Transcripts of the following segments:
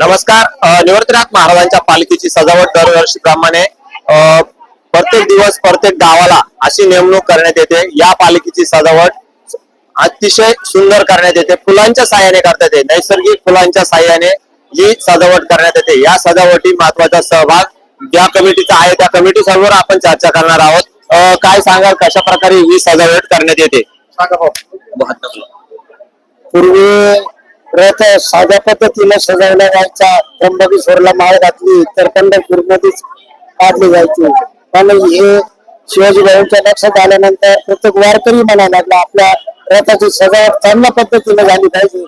नमस्कार. अ, निवृत्तीनाथ महाराजांच्या पालखीची सजावट दरवर्षीप्रमाणे अ, प्रत्येक दिवस प्रत्येक गावाला अशी नेमणूक करण्यात येते. या पालखीची सजावट अतिशय सुंदर करण्यात येते. फुलांच्या साह्याने करण्यात येते. नैसर्गिक फुलांच्या साह्याने ही सजावट करण्यात येते. या सजावटी महत्त्वाचा सहभाग ज्या कमिटीचा आहे त्या कमिटी समोर आपण चर्चा करणार आहोत. काय सांगाल? कशा प्रकारे ही सजावट करण्यात येते? पूर्वी रथ साध्या पद्धतीने सजवला जायचा त्र्यंबकेश्वरला माळ घातली तर पंढरपूरमध्येच काढली जायची. पण हे शिवाजी भाऊंच्या लक्षात आल्यानंतर प्रत्येक वारकरी म्हणायला लागला आपल्या रथाची सजावट चांगल्या पद्धतीने झाली पाहिजे.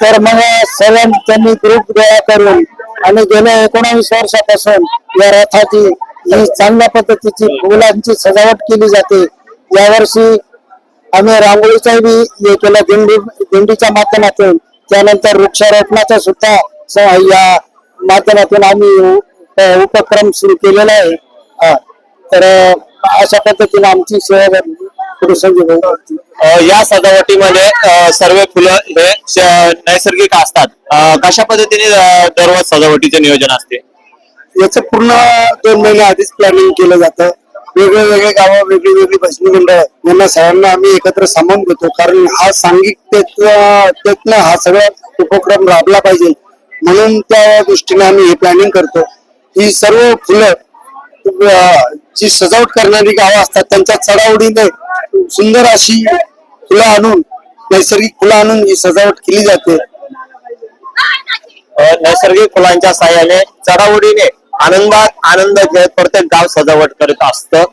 तर मग सर्व त्यांनी ग्रुप गोळा करून आणि गेल्या एकोणावीस वर्षापासून या रथाची ही चांगल्या पद्धतीची फुलांची सजावट केली जाते. यावर्षी आम्ही रांगोळीचा बी हे केलं दिंडी दिंडीच्या माध्यमातून. त्यानंतर वृक्षारोपणाचा सुद्धा या माध्यमातून आम्ही उपक्रम सुरू केलेला आहे. तर अशा पद्धतीने आमची सेवा या सजावटीमध्ये सर्व फुलं हे नैसर्गिक असतात. कशा पद्धतीने दररोज सजावटीचे नियोजन असते? याचं पूर्ण दोन महिने आधीच प्लॅनिंग केलं जातं. वेगवेगळे गावं वेगळी वेगळी भजनी मंडळ यांना सगळ्यांना आम्ही एकत्र सामावून घेतो. कारण हा सांघिकतेतनं हा सगळा उपक्रम राबला पाहिजे. म्हणून त्या दृष्टीने आम्ही हे प्लॅनिंग करतो. ही सर्व फुलं जी सजावट करणारी गावं असतात त्यांच्या चढावडीने सुंदर अशी फुलं आणून नैसर्गिक फुलं आणून ही सजावट केली जाते. नैसर्गिक फुलांच्या साह्याने चढावडीने आनंदात आनंद घेत प्रत्येक गाव सजावट करत असतं.